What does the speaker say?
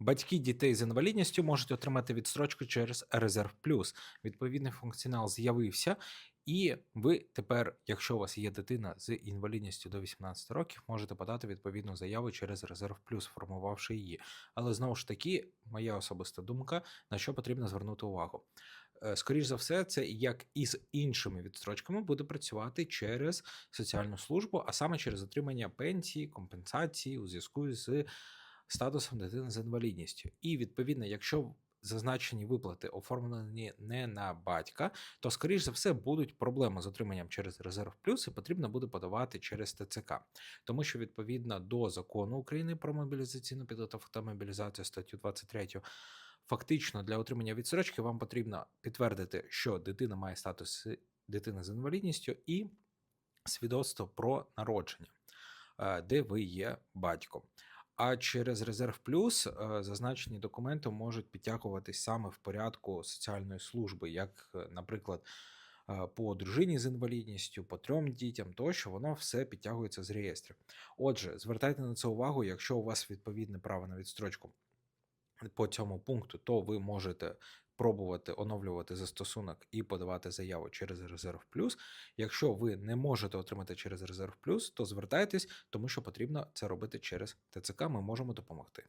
Батьки дітей з інвалідністю можуть отримати відстрочку через Резерв Плюс. Відповідний функціонал з'явився, і ви тепер, якщо у вас є дитина з інвалідністю до 18 років, можете подати відповідну заяву через Резерв Плюс, формувавши її. Але знову ж таки, моя особиста думка, на що потрібно звернути увагу. Е, Скоріш за все, це як і з іншими відстрочками буде працювати через соціальну службу, а саме через отримання пенсії, компенсації у зв'язку з статусом дитини з інвалідністю. І відповідно, якщо зазначені виплати оформлені не на батька, то скоріш за все будуть проблеми з отриманням через резерв плюс, і потрібно буде подавати через ТЦК, тому що відповідно до закону України про мобілізаційну підготовку та мобілізацію статтю 23, фактично для отримання відстрочки вам потрібно підтвердити, що дитина має статус дитини з інвалідністю і свідоцтво про народження, е, де ви є батьком. А через резерв плюс е, зазначені документи можуть підтягуватись саме в порядку соціальної служби, як, е, наприклад, е, по дружині з інвалідністю, по трьом дітям, тощо воно все підтягується з реєстрів. Отже, звертайте на це увагу, якщо у вас відповідне право на відстрочку по цьому пункту, то ви можете пробувати оновлювати застосунок і подавати заяву через резерв плюс. Якщо ви не можете отримати через резерв плюс, то звертайтесь, тому що потрібно це робити через ТЦК. Ми можемо допомогти.